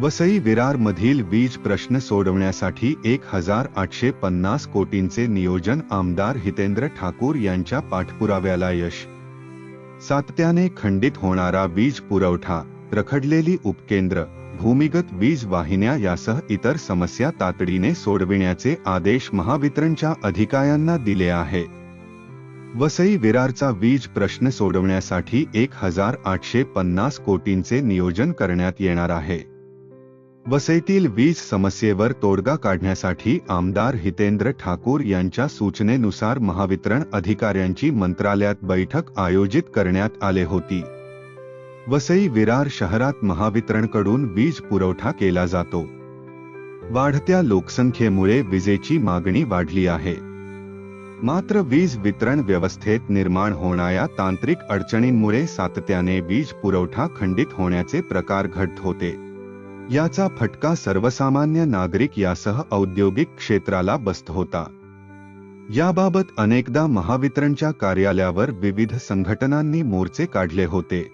वसई विरार मधील वीज प्रश्न सोडवण्यासाठी एक हजार आठशे पन्नास कोटींचे नियोजन आमदार हितेंद्र ठाकूर यांच्या पाठपुराव्याला यश. सातत्याने खंडित होणारा वीज पुरवठा रखडलेली उपकेंद्र भूमिगत वीज वाहिन्या यासह इतर समस्या तातडीने सोडविण्याचे आदेश महावितरणच्या अधिकाऱ्यांना दिले आहे. वसई विरारचा वीज प्रश्न सोडवण्यासाठी एक हजार आठशे पन्नास कोटींचे नियोजन करण्यात येणार आहे. वसईतील वीज समस्येवर तोडगा काढण्यासाठी आमदार हितेंद्र ठाकूर यांच्या सूचनेनुसार महावितरण अधिकाऱ्यांची मंत्रालयात बैठक आयोजित करण्यात आले होती. वसई विरार शहरात महावितरणकडून वीज पुरवठा केला जातो. वाढत्या लोकसंख्येमुळे विजेची मागणी वाढली आहे. मात्र वीज वितरण व्यवस्थेत निर्माण होणाऱ्या तांत्रिक अडचणींमुळे सातत्याने वीज पुरवठा खंडित होण्याचे प्रकार घडत होते. याचा फटका सर्वसामान्य नागरिक यासह औद्योगिक क्षेत्राला बसत होता. याबाबत अनेकदा महावितरणच्या कार्यालयावर विविध संघटनांनी मोर्चे काढले होते.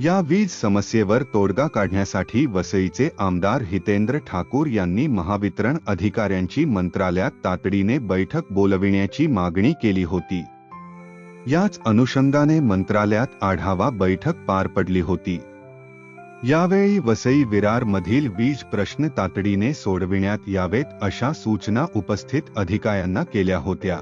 या वीज समस्येवर तोडगा काढण्यासाठी वसईचे आमदार हितेंद्र ठाकूर यांनी महावितरण अधिकाऱ्यांची मंत्रालयात तातडीने बैठक बोलविण्याची मागणी केली होती. याच अनुषंगाने मंत्रालयात आढावा बैठक पार पडली होती. यावेळी वसई विरार मधील वीज प्रश्न तातडीने सोडविण्यात यावेत अशा सूचना उपस्थित अधिकाऱ्यांना केल्या होत्या.